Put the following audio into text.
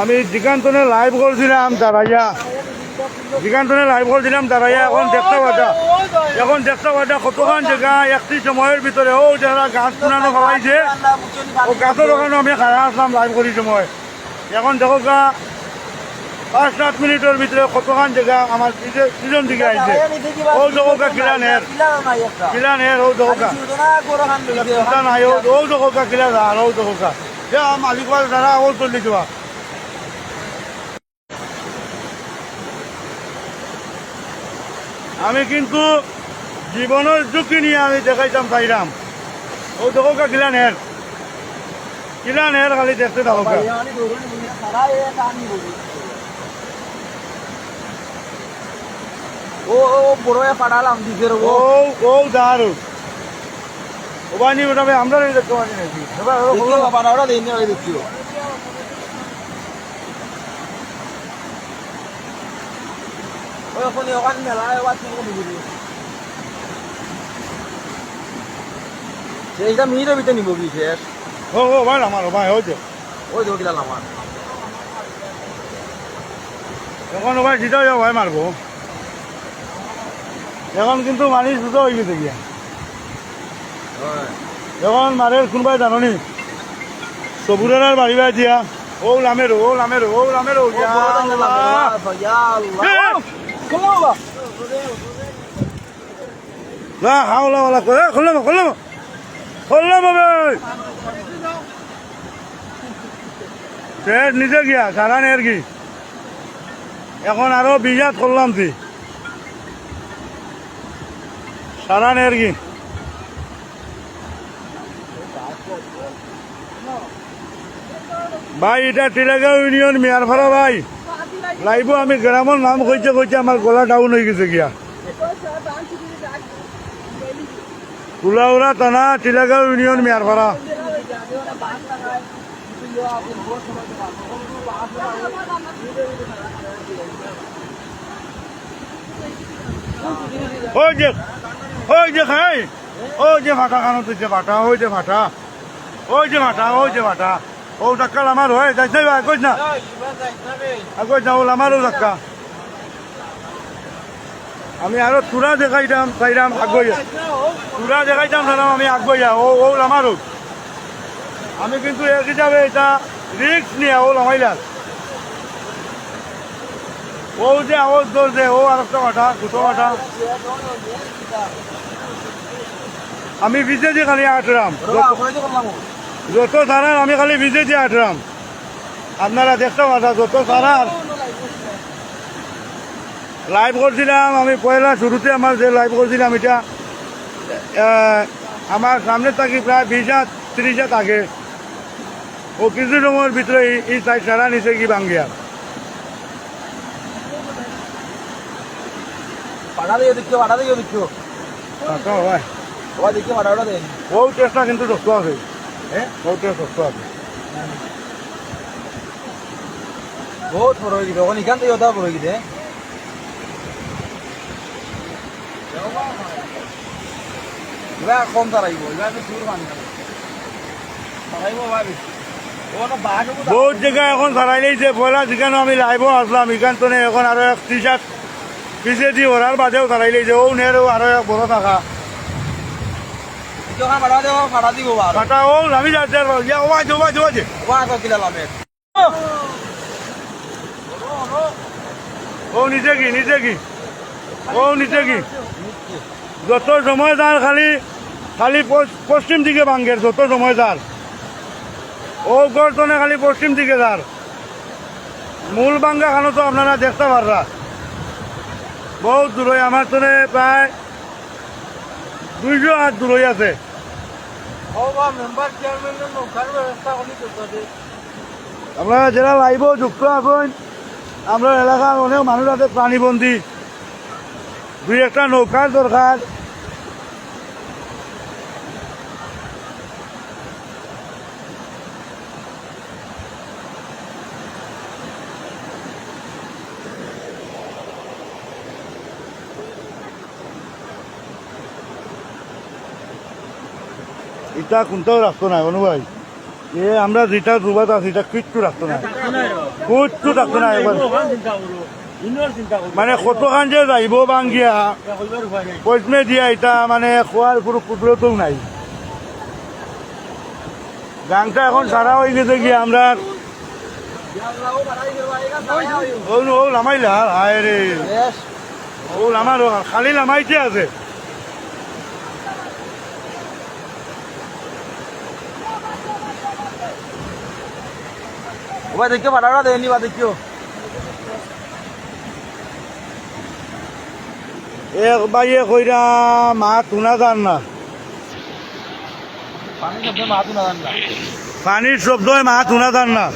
আমি দিকান্তনে লাইভ করছিলাম দাঁড়াইয়া দিকান্তনে লাইভ করছিলাম দাঁড়াইয়া এখন দেখতে পাটা এখন দেখতে পাটা কতক্ষণ জায়গা, একটি সময়ের ভিতরে। ও যারা গাছ পুরানো খাওয়াইছে, ও গাছের ওখানে আমি খাড়া আসলাম লাইভ করি সময়। এখন দেখো গা, পাঁচ সাত মিনিটের ভিতরে কতক্ষণ জায়গা আমার পিছে- পিছন দিকে আইছে ও গা, কিলা নের কিলা নের ও গা। নাই, ও গা, কিলা ধার ও গা। যে মালিক যারা ও চলি আমি কিন্তু জীবনের ঝুঁকি নিয়ে আমি দেখাইতাম চাইলাম ও দেখো গা কিলা নের কিলা নের খালি দেখতে থাকো গা ও ও বড় পাঠালাম দিকের ও। ও ও দারু। ও বানি ওটা আমরা দেখতে পাচ্ছি নাকি না ওরা দেখিনি ওই দেখিও ওই ওখানে ওখানে মেলা এবার তুমি বুঝলি সেইটা মিনিটের ভিতরে নিব কি শেষ? ও ও ভাই আমার ভাই হয়েছে। ওই দেখো কিলাম আমার। এখন ভাই সিধা যাও ভাই মারবো। এখন কিন্তু মানি সুতো হয়ে গেছে গিয়া এখন মারের কোনবাই জাননি সবুরের বাড়ি বাড়ি দিয়া। ও লামের ও লামের ও লামের ও। না, হাওলা ওলা করে। খুললাম খুললাম খুললাম ভাই। নিজে গিয়া, সারা কি এখন আরও বিজাত করলাম তুই সারা নের কি ভাই, এটা টিলাগাঁও ইউনিয়ন, মিয়ারফাড়া ভাই। লাইব, আমি গ্রামের নাম কইতে কইতে আমার গলা ডাউন হয়ে গেছে গিয়া। কুলাউড়া থানা টিলাগাঁও ইউনিয়ন মিয়ারফাড়া ওই যে ওই যে, খাই। ওই যে ফাটা খানো যে ফাটা ওই যে ফাটা ওই যে ফাটা ওই যে ফাটা ও টাক্কা আমার হয়ে, যাইছে ভাই কইস না? কইস না ও আমারও টাক্কা আমি আরও তুরা দেখাইতাম চাইলাম আগুয়া তুরা দেখাইতাম চাইলাম আমি আগুয়া ও ও আমারও আমি কিন্তু এক হিসাবে এটা রিক্স নিয়ে, ও লামাইলাম ও যে আওয়াজ দোষ দে ও আর একটা কথা, দুটো কথা। আমি ভিজে দিয়ে খালি আটরাম যত সারার আমি খালি ভিজে দিয়ে আটরাম। আপনারা দেখতে পাঠা যত সারার। লাইভ করছিলাম আমি পয়লা শুরুতে আমার যে লাইভ করছিলাম এটা আমার সামনে থাকি প্রায় বিশ হাত ত্রিশ হাত আগে। ও কিছু সময়ের ভিতরে এই- সাইড সারা নিচে কি ভাঙ্গিয়া ওটা দেন ও টেস্টটা কিন্তু শক্ত আছে। ও আছে বহুত বড় হয়ে গেছে ওখানে এখান থেকে ওটা বড় হয়ে কম বহুত জায়গায় এখন সারাই নিয়েছে পয়লা যেখানে আমি লাইভও আসলাম এখান তো এখন আরও এক টি শার্ট পিছে দি ওরার বাদেও সারাই নিয়েছে ও নের আরও এক বড় থাকা। ও নিচে কি নিচে কি ও নিচে কি যত সময় যার খালি খালি পশ্চিম দিকে ভাঙ্গের যত সময় যার ও গর্তনে খালি পশ্চিম দিকে যার মূল ভাঙ্গা খানো তো আপনারা দেখতে পাররা। বহুত দূরই আমার তো প্রায় দুইশো হাত আছে। ব্যবস্থা করলি তো আপনারা যারা লাইভও যুক্ত আছেন আমরা এলাকার অনেক মানুষ আছে প্রাণীবন্দী। দুই একটা নৌকার দরকার। ইটা কোনটাও রাস্তা নাই অনুভাই এ, আমরা যেটা ডুবাত আছি এটা কিচ্ছু রাখতো না কিচ্ছু রাখতো না একবার মানে কতখান যে যাইব বাঙ্গিয়া পশ্মে দিয়া এটা মানে খোয়ার কোনো কুদরতও নাই। গাংটা এখন সারা হয়ে গেছে গিয়ে আমরা? ও লামাইলা হায় রে ও লামার খালি লামাইতে আছে। ভাই দেখো ভাড়াটা দেয়নি বা দেখিও। এক বাইয়ে কইরা মা তুনা জান না। পানি শব্দ তুনা জান না। পানির শব্দই মা তুনা জান না।